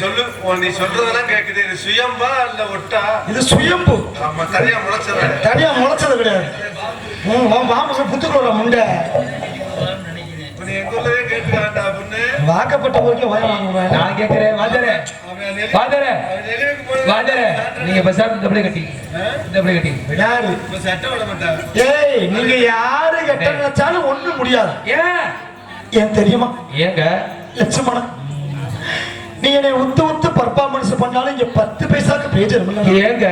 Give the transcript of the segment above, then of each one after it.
சொல்லு நீ சொல்றதெல்லாம் கேக்குது. இது சுயம்பா இல்ல ஒட்டா? இது சுயம்பு. ஆமா தனியா முளைச்சத தனியா முளைச்சது கிடையாது. ம், உன் மாமச புத்துக்குள்ள முண்டை. வாக்கப்பட்ட ஊருக்கே நான் கேட்கிறேன் வாதரே வாதரே வாதரே நீங்க பசார் இந்த கட்டி. இந்த கட்டி. யாரு? ஏய் நீங்க யாரு கெட்ட நினைச்சாலும் ஒண்ணும் முடியாது. ஏன்? ஏன் தெரியுமா? ஏங்க? லட்சுமணன். நீ என்னை உத்து உத்து பர்ஃபார்மன்ஸ் பண்ணாலும் இங்க பத்து பைசாக்கு பேஜர் ஏங்க?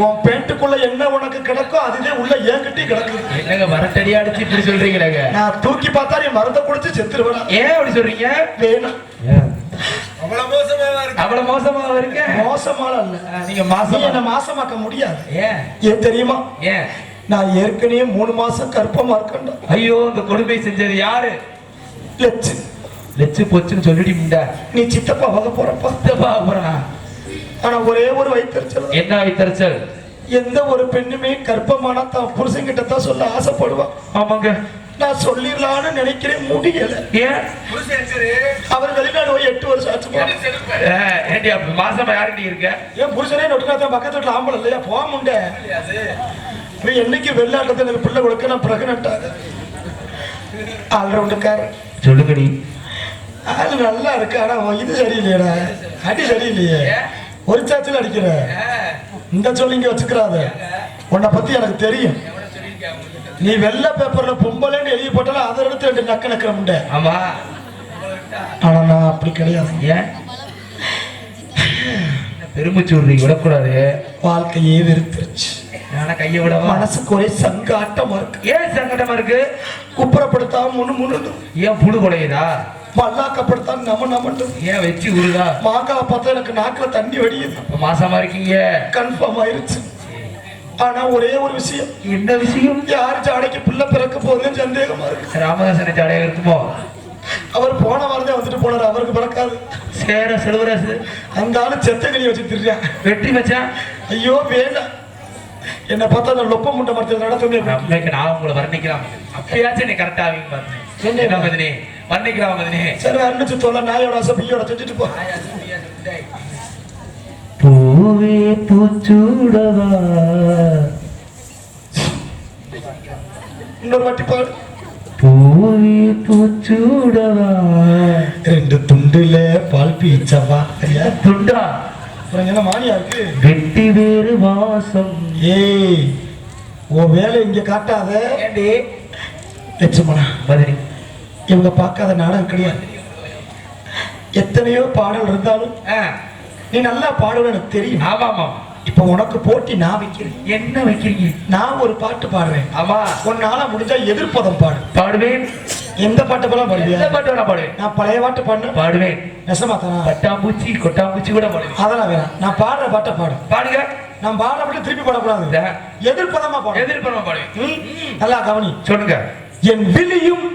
உன் பேண்ட்டுக்குள்ள என்ன உனக்கு கிடக்கோ அதுவே உள்ள என்கிட்டயே கிடக்குது. என்னங்க வரட்டடியா அடிச்சு இப்படி சொல்றீங்களேங்க? நான் தூக்கி பார்த்தா நீ மருந்தை குடிச்சு செத்துருவேனா ஏன் அப்படி சொல்றீங்க? வேணும். அவ்வளவு மோசமாவா இருக்கு? அவ்வளவு மோசமா இருக்கு? மோசமான இல்ல. நீங்க மாசம் என்ன மாசமாக்க முடியாது. ஏன்? ஏன் தெரியுமா? ஏன்? நான் ஏற்கனவே மூணு மாசம் கற்பமா இருக்கேன்டா. ஐயோ இந்த கொடுமை செஞ்சது யாரு? லட்சு லட்சு போச்சுன்னு சொல்லிடி முண்டா நீ சித்தப்பா வக போறப்பா சித்தப்பா அப்புறம் ஆனா ஒரே ஒரு வயிற்றுச்சல் என்ன வைத்தறிச்சல்? எந்த ஒரு பெண்ணுமே கர்ப்பமானா தான் புருஷன்கிட்ட தான் சொல்ல ஆசைப்படுவா. ஆமாங்க. நான் சொல்லிடலான்னு நினைக்கிறேன் முடியல. ஏன்? புருஷன் சரி அவர் வெளிநாடு போய் எட்டு வருஷம் ஆச்சு மாசமா யாருடி இருக்க? ஏன் புருஷனே நொட்டுனா பக்கத்து வீட்டுல ஆம்பளை இல்லையா? போக முண்ட. நீ என்னைக்கு வெளிநாட்டுல எனக்கு பிள்ளை கொடுக்க நான் பிரெக்னென்ட் ஆகுது ஆல்ரவுண்டுக்காரர் சொல்லுங்கடி. ஆளு நல்லா இருக்கு ஆனா இது சரியில்லையடா. அடி சரியில்லையே. ஒரு சாச்சில் அடிக்கிற. இந்த சொல்லி இங்க வச்சுக்கிறாத. உன்னை பத்தி எனக்கு தெரியும். நீ வெள்ளை பேப்பர்ல பொம்பளைன்னு எழுதி போட்டாலும் அதை எடுத்து ரெண்டு நக்க நக்கிற முண்டை. ஆமா. ஆனா நான் அப்படி கிடையாது. ஏன் பெருமிச்சு விடுறீங்க விடக்கூடாது. வாழ்க்கையே வெறுத்துருச்சு. கையை விடவா? மனசுக்கு ஒரே சங்காட்டமா இருக்கு. ஏன் சங்கடமா இருக்கு? குப்புறப்படுத்தாம முன்னு முன்னு. ஏன் புழு குலையுதா மல்லாக்கப்படுத்தாம நம்ம நம்மட்டு. ஏன் வச்சு உருதா மாங்காவை பார்த்தா எனக்கு நாக்குல தண்ணி வடியுது. மாசமா இருக்கீங்க. கன்ஃபார்ம் ஆயிருச்சு. ஆனா ஒரே ஒரு விஷயம். என்ன விஷயம்? யார் ஜாடைக்கு பிள்ளை பிறக்க போகுதுன்னு சந்தேகமா இருக்கு. ராமதாசனை ஜாடையா இருக்குமோ? அவர் போன வாரதே வந்துட்டு போனார் அவருக்கு பிறக்காது. சேர செல்வராசு. அந்த ஆளு செத்த கறி வச்சு திரியான் வெற்றி மச்சான். ஐயோ வேண்டாம் என்னை பார்த்தா அந்த லொப்ப முட்டை மரத்தில் நடத்துமே. நான் உங்களை வர்ணிக்கலாம். அப்பயாச்சும் நீ கரெக்டா ஆவீங்க பாருங்க. என்ன வர்ணிக்கலாம் மதினி சரி அனுப்பிச்சு தொலை நாயோட ஆசை பியோட செஞ்சுட்டு போ. பூவே பூச்சூடவா? இன்னொரு வாட்டி பாடு. பூவே பூச்சூடவா? ரெண்டு துண்டுல பால் பீச்சவா? ஐயா துண்டா? அப்புறம் என்ன மானியா இருக்கு? வெட்டி வேறு வாசம். ஏய் உன் வேலை இங்க காட்டாத. ஏண்டி? லட்சுமணா. மதினி இவங்க பார்க்காத நாடகம் கிடையாது. எத்தனையோ பாடல் இருந்தாலும் நீ நல்லா பாடுவேன்னு எனக்கு தெரியும். ஆமா ஆமா இப்ப உனக்கு போட்டி நான் வைக்கிறேன். என்ன வைக்கிறீங்க? நான் ஒரு பாட்டு பாடுறேன் ஆமா. உன்னால முடிஞ்சா எதிர்ப்பதம் பாடு. பாடுவேன். எந்த பாட்டு போலாம் பாடுவியா எந்த பாட்டு வேணா பாடுவேன். நான் பழைய பாட்டு பாடுறேன் பாடுவேன். நெசமாத்தானா பட்டாம்பூச்சி கொட்டாம்பூச்சி கூட பாடுவேன். அதெல்லாம் வேணாம். நான் பாடுற பாட்டை பாடு. பாடுங்க. நான் பாடுற பாட்டு திருப்பி பாடக்கூடாது. எதிர்ப்பதமா பாடு. எதிர்ப்பு பாடுவேன்? நல்லா கவனி. சொல்லுங்க. என் விழியும்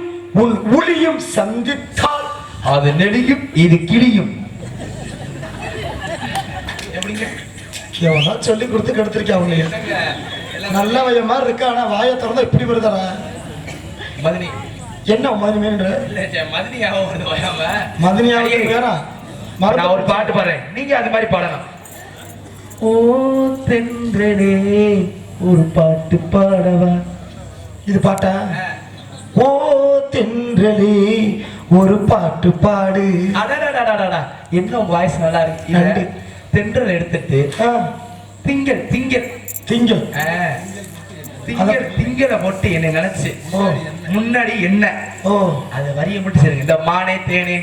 உன் ஒளியும் சந்தித்தால் அது நெடியும் இது கிளியும். எப்படிங்க? சொல்லி கொடுத்து கெடுத்திருக்கேன் அவனைய நல்ல வய மாதிரி இருக்கா ஆனா வாயை திறந்தா இப்படி வருதாடா? மதினி. என்ன மதினி மேன்ற இல்ல சே, மதினி ஞாபகம் வருது வராம மதினியாவுக்கு ஐயே, வேற நான் ஒரு பாட்டு பாடுறேன். நீங்க அது மாதிரி பாடலாம். ஓ தென்றனே ஒரு பாட்டு பாடவா? இது பாட்டா? ஓ தென்றலே ஒரு பாட்டு பாடு அடடடடடடா என்ன வாய்ஸ் நல்லா இருக்கு நன்றி. தென்றல் எடுத்துட்டு திங்கள் திங்கள் திங்கள் திங்கள் திங்களை போட்டு என்னை நினைச்சு ஓ. முன்னாடி என்ன ஓ அது வரிய மட்டும் சரி இந்த மானே தேனே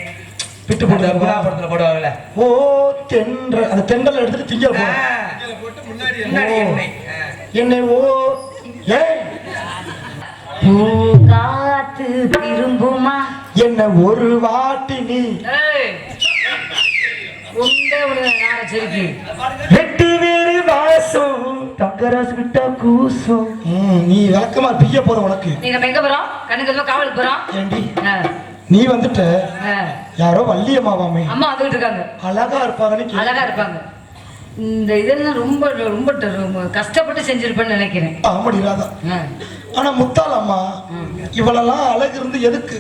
விட்டு போட்டு போட்டு படத்துல போடுவாங்கல்ல ஓ தென்ற அந்த தென்றல் எடுத்துட்டு திங்கள் போட்டு முன்னாடி என்னை என்னை ஓ ஏய் பூ காத்து திரும்புமா? என்ன ஒரு வாட்டி நீ வெட்டி வேறு வாசம் தங்கராசு விட்டா கூசும். நீ விளக்கமா பிய்ய போத உனக்கு. நீங்க இப்ப எங்க போறோம்? கண்ணுக்கு காவலுக்கு போறோம்? ஏண்டி நீ வந்துட்ட. யாரோ வள்ளியம்மாவாமே. அம்மா வந்துகிட்டு இருக்காங்க. அழகா இருப்பாங்கன்னு. அழகா இருப்பாங்க. இந்த இதெல்லாம் ரொம்ப ரொம்ப கஷ்டப்பட்டு செஞ்சிருப்பேன்னு நினைக்கிறேன். ஆமாடி ராதா. ஆனா முத்தாள் அம்மா இவளெல்லாம் அழகு இருந்து எதுக்கு?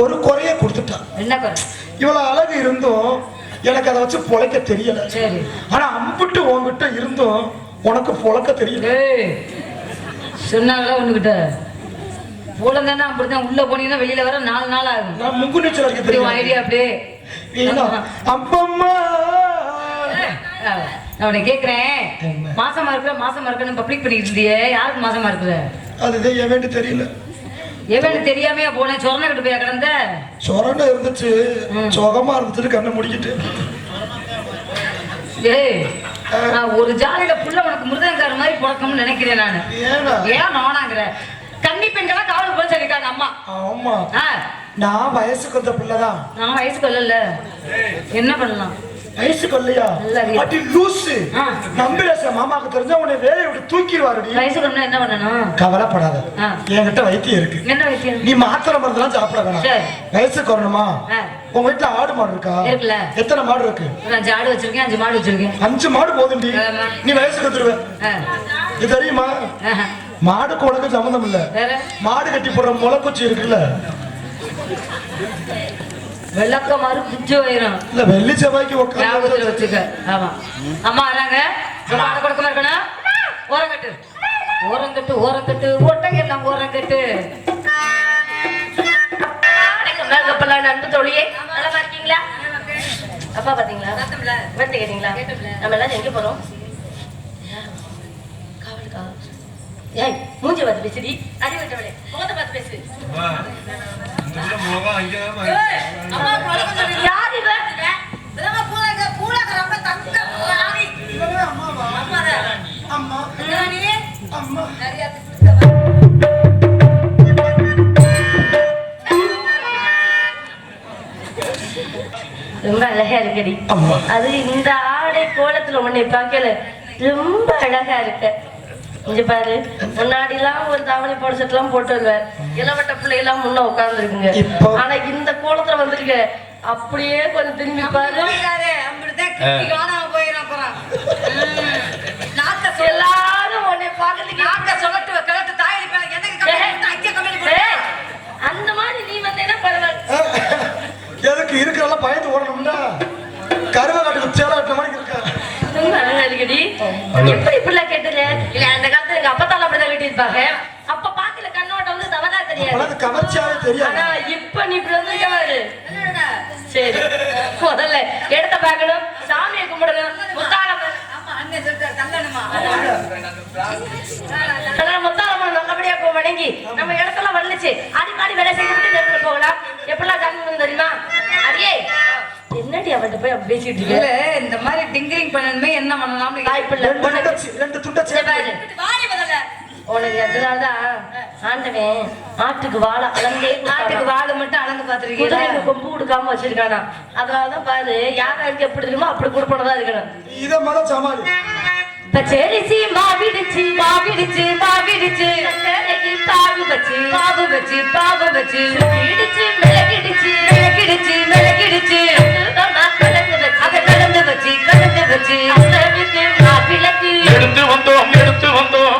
ஒரு குறைய கொடுத்துட்டா. என்ன குறை? இவ்வளவு அழகு இருந்தும் எனக்கு அதை வச்சு பொழைக்க தெரியல. சரி. ஆனா அம்பிட்டு உன்கிட்ட இருந்தும் உனக்கு பொழக்க தெரியல. சொன்னாங்களா ஒண்ணுகிட்ட போல தானே அப்படிதான் உள்ள போனீங்கன்னா வெளியில வர நாலு நாள் ஆகும். நான் முங்கு நீச்சல் அடிக்க தெரியும் ஐடியா அப்படியே. அப்பம்மா நான் உன்னை கேக்குறேன். என்ன? மாசமா இருக்கிற மாசமா இருக்கணும் பப்ளிக் பண்ணிட்டு இருந்தியே யாருக்கு மாசமா இருக்கிற அதுதான் வேண்டி தெரியல. எவனு தெரியாமையா போனேன். சொரண கிட்ட போய் கிடந்த? சொரணை இருந்துச்சு. சுகமா இருந்துச்சு கண்ணை முடிக்கிட்டு ஏய் நான் ஒரு ஜாலியில புள்ள உனக்கு மிருதங்கார மாதிரி பிறக்கணும்னு நினைக்கிறேன் நானு. ஏன் நானாங்கிற? கன்னி பெண்களா காவல் போல சொல்லிருக்காங்க அம்மா. ஆமா. நான் வயசுக்கு வந்த பிள்ளைதான் நான் வயசுக்கு வரல. என்ன பண்ணலாம்? வயசுக்கு வரலையா இல்ல, அது- அடி லூசு. ஆ. நம்பிராச மாமாக்கு தெரிஞ்சா உன்னை வேலையை விட்டு தூக்கிடுவாருடி. வயசுக்கு என்ன பண்ணணும்? கவலைப்படாத. என்கிட்ட வைத்தியம் இருக்கு. நீ மாத்திரை மருந்துலாம் சாப்பிட வேணாம். வயசுக்கு வரணுமா. உங்க வீட்டுல ஆடு மாடு இருக்கா. எத்தனை மாடு இருக்கு? ஆடு வச்சிருக்கேன் அஞ்சு மாடு வச்சிருக்கேன். அஞ்சு மாடு போதும்டி. ஆமா. நீ வயசுக்கு வந்துருவ. இது தெரியுமா. மாடுக்கு உனக்கு சம்மந்தம் இல்ல. மாடு கட்டி போடுற முளைக்குச்சி இருக்குல்ல. வெள்ளக்க மாறு குச்சி வயிறும் இல்ல வெள்ளி செவ்வாய்க்கு உட்காந்து வச்சுக்க. ஆமா. அம்மா வராங்க. ரொம்ப ஆடு கொடுக்கமா இருக்கணும். ஓரங்கட்டு. ஓரங்கட்டு ஓரங்கட்டு. ஒட்டங்க எல்லாம் ஓரங்கட்டு கப்பலான அன்பு தோழியே. நலமா இருக்கீங்களா? அப்பா பாத்தீங்களா? நம்ம எல்லாரும் எங்க போறோம் காவலுக்கா ஏய் மூஞ்சி பார்த்து பேசுடி. முகத்தை பார்த்து பேசு. அம்மா அம்மா ரொம்ப அழகா இருக்கடி. அது இந்த ஆடை கோலத்துல உன்னை பார்க்கல. ரொம்ப அழகா இருக்க. இங்க பாரு முன்னாடி எல்லாம் ஒரு தாவணி போட செட் எல்லாம் போட்டு வருவேன் இளவட்ட பிள்ளைகள்லாம் முன்ன உட்கார்ந்து இருக்குங்க இப்போ- ஆனா இந்த கோலத்துல வந்திருக்க அப்படியே கொஞ்சம் திரும்பி பாரு. எல்லாரும் உன்னை பார்க்கறதுக்கு ஏய், அந்த மாதிரி நீ வந்தேன்னா பரவாயில்ல எதுக்கு இருக்கிறதெல்லாம் பயந்து ஓடணும்னா கருவை காட்டுக்கு சேலை எப்படி இப்படிலாம் கேட்டது? இல்ல அந்த காலத்துல எங்க அப்பத்தால அப்படிதான் கட்டியிருப்பாங்க. அப்ப பாக்கல கண்ணோட்டம் வந்து தவறா தெரியாது. அப்பெல்லாம் அது கவர்ச்சியாவே தெரியாது. ஆனா இப்ப நீ இப்படி வந்திருக்க பாரு சரி. முதல்ல இடத்த பார்க்கணும் சாமியை கும்பிடணும். முத்தாளம்மன் நல்லபடியா போ வணங்கி. நம்ம இடத்துல வந்துச்சு அடிக்கடி வேலை செய்துட்டு நேரத்துல போகலாம். எப்படிலாம் கும்பிடணும் தெரியுமா? அடியே என்னடி அவன்கிட்ட போய் அப்படி பேசிட்டு இல்ல இருக்க இந்த மாதிரி டிங்கரிங் பண்ணணுமே என்ன ரெண்டு துண்டை. உனக்கு அதனாலதான் ஆண்டவன் ஆட்டுக்கு வாழை அளந்தே நாட்டுக்கு வாழை மட்டும் அளந்து பாத்திருக்கீங்களா குதிரைக்கு கொம்பு கொடுக்காம வச்சிருக்கானா? அதனாலதான் பாரு யாராருக்கு எப்படி இருக்குமோ அப்படி கொடுப்பனதா இருக்கணும். இதை மத சமாளி பச்சரிசி மாவிடுச்சு மாவிடுச்சு மாவிடுச்சு. பாவு வச்சு பாவு வச்சு பாவு வச்சு. இடிச்சு மிளகிடுச்சு மிளகிடுச்சு அதை கலந்து வச்சு கலந்து வச்சு. எடுத்து வந்தோம் எடுத்து வந்தோம்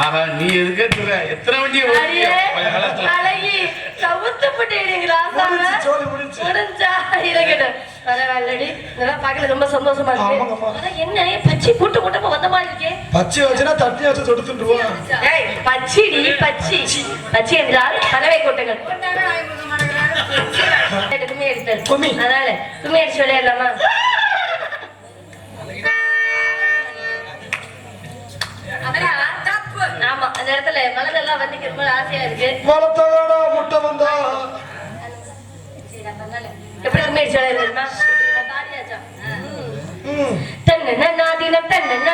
ஆஹா நீ எதுக்கே எத்தனை வண்டி அழகி, கவுத்து போட்டீங்களா, சாமி? முடிஞ்சுச்சு, சோலி முடிஞ்சுச்சு. முடிஞ்சா? இருக்கட்டும். பரவாயில்லடி. இதெல்லாம் பார்க்கல ரொம்ப சந்தோஷமா இருக்கு. ஆனா என்ன பச்சை கூட்டு கூட்டமா வந்த மாதிரி இருக்கே பச்சை வச்சுனா தட்டி வச்சு பச்சிடி பச்சி பச்சி என்றால் பறவை கூட்டங்கள் கும்மி அடிச்சு விளையாடலாமா ஆமா அந்த இடத்துல மலரெல்லாம் வந்து ரொம்ப ஆசையா இருக்கு வளர்த்தோட முட்டை வந்தா. எப்படி கும்மி அடிச்சு விளையாடுறதுமா பாடியாச்சா ம். தன்னன நாதினம் தன்னன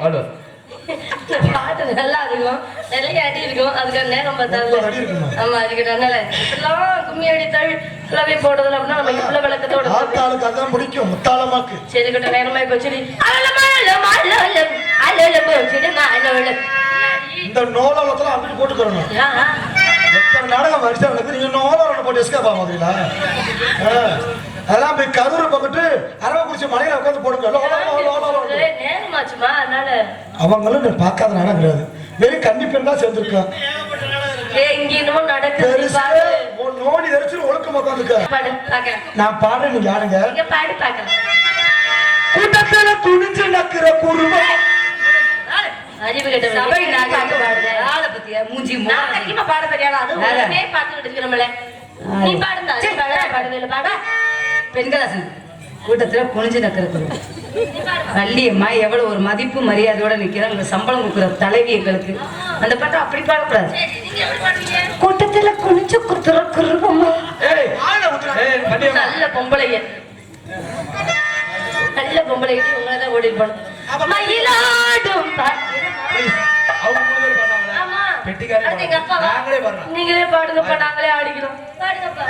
ஹலோ. பாட்டு நல்லா இருக்கும். நிறைய அடி இருக்கும். அதுக்கு நேரம் பார்த்தாது? ஆமா அதுக்கு அதனால இப்பெல்லாம் கும்மி அடித்தாள் குழவை போடுறதுல அப்படின்னா நம்ம இவ்வளவு விளக்கத்தோட. ஆத்தாளுக்கு அதான் பிடிக்கும். முத்தாளமாக்கு சரி கிட்ட நேரமாய் போச்சு. இந்த நோலவளத்துல அப்படி போட்டுக்கிறணும் எத்தனை நாடகம் நடக்குது நீங்க நோலவளம் போட்டு எஸ்கேப் ஆக மாதிரிங்களா அதெல்லாம் போய் கதூரை பக்கத்து அரவக்குறிச்சி மலையில உட்காந்து போடுங்க. அவங்களும் நீ பார்க்காத நாடகம் கிடையாது. வெறும் கன்னி பெண் தான் சேர்ந்துருக்கோம் நோடி தரிச்சு ஒழுக்கம் உட்காந்துக்க. பாடு நான் பாடுறேன் நீங்க ஆடுங்க. பாடு கூட்டத்துல குனிஞ்சு நக்கிற குருவம் அறிவு கேட்ட மூஞ்சி பாட தெரியாது அது பாத்துக்கிட்டு இருக்கிறோம்ல. நீ பாடுந்தா நீ பாட பாடுவேல பாடா. பெண்களாசன் கூட்டத்துல குனிஞ்சு நக்கிறது வள்ளியம்மா எவ்வளவு ஒரு மதிப்பு மரியாதையோட நிக்கிறாங்க இந்த சம்பளம் கொடுக்குற தலைவி எங்களுக்கு. அந்த பாட்டை அப்படி பாடக்கூடாது நீங்க எப்படி பாடுவீங்க கூட்டத்துல குனிஞ்சு குத்துற குருவம்மா நல்ல பொம்பளைங்க. நல்ல பொம்பளைங்க. உங்களை தான் ஓடி போகணும். மயிலாடும் நீங்களே பாடுங்கப்பா. நாங்களே ஆடிக்கிறோம். பாடுங்கப்பா